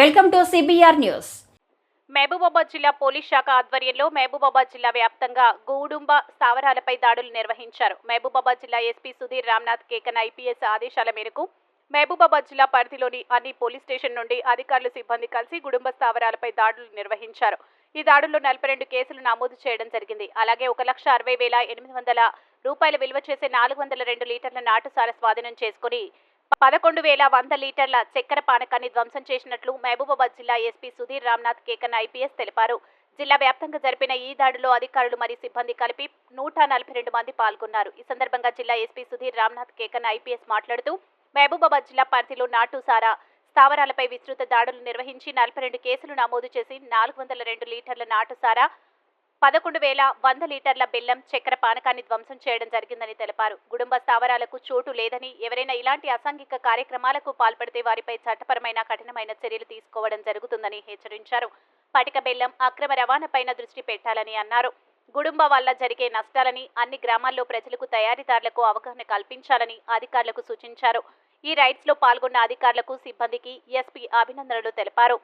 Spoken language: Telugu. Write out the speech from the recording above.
Welcome to CBR news. Mahabubabad జిల్లా పోలీస్ శాఖ ఆధ్వర్యంలో మహబూబాబాద్ జిల్లా వ్యాప్తంగా గూడుంబ స్థావరాలపై దాడులు నిర్వహించారు. మహబూబాబాద్ జిల్లా ఎస్పీ సుధీర్ రామ్నాథ్ కేకన్ ఐపీఎస్ ఆదేశాల మేరకు మహబూబాబాద్ జిల్లా పరిధిలోని అన్ని పోలీస్ స్టేషన్ నుండి అధికారులు సిబ్బంది కలిసి గుడుంబ స్థావరాలపై దాడులు నిర్వహించారు. ఈ దాడుల్లో నలభై రెండు కేసులు నమోదు చేయడం జరిగింది. అలాగే ఒక లక్ష అరవై వేల ఎనిమిది వందల రూపాయల విలువ చేసే నాలుగు వందల రెండు లీటర్ల నాటుసార స్వాధీనం చేసుకుని పదకొండు వేల వంద లీటర్ల చక్కెర పానకాన్ని ధ్వంసం చేసినట్లు మహబూబాబాద్ జిల్లా ఎస్పీ సుధీర్ రామ్నాథ్ కేకన్ ఐపీఎస్ తెలిపారు. జిల్లా వ్యాప్తంగా జరిపిన ఈ దాడిలో అధికారులు మరియు సిబ్బంది కలిపి నూట నలభై రెండు మంది పాల్గొన్నారు. ఈ సందర్భంగా జిల్లా ఎస్పీ సుధీర్ రామ్నాథ్ కేకన్ ఐపీఎస్ మాట్లాడుతూ మహబూబాబాద్ జిల్లా పరిధిలో నాటు సారా స్థావరాలపై విస్తృత దాడులు నిర్వహించి నలభై రెండు కేసులు నమోదు చేసి నాలుగు వందల రెండు లీటర్ల నాటు సారా పదకొండు వేల వంద లీటర్ల బెల్లం చక్కెర పానకాన్ని ధ్వంసం చేయడం జరిగిందని తెలిపారు. కుటుంబ స్థావరాలకు చోటు లేదని ఎవరైనా ఇలాంటి అసాంఘిక కార్యక్రమాలకు పాల్పడితే వారిపై చట్టపరమైన కఠినమైన చర్యలు తీసుకోవడం జరుగుతుందని హెచ్చరించారు. పటిక బెల్లం అక్రమ రవాణాపైన దృష్టి పెట్టాలని అన్నారు. గుడుంబ వల్ల జరిగే నష్టాలని అన్ని గ్రామాల్లో ప్రజలకు తయారీదారులకు అవగాహన కల్పించాలని అధికారులకు సూచించారు. ఈ రైడ్స్లో పాల్గొన్న అధికారులకు సిబ్బందికి ఎస్పీ అభినందనలు తెలిపారు.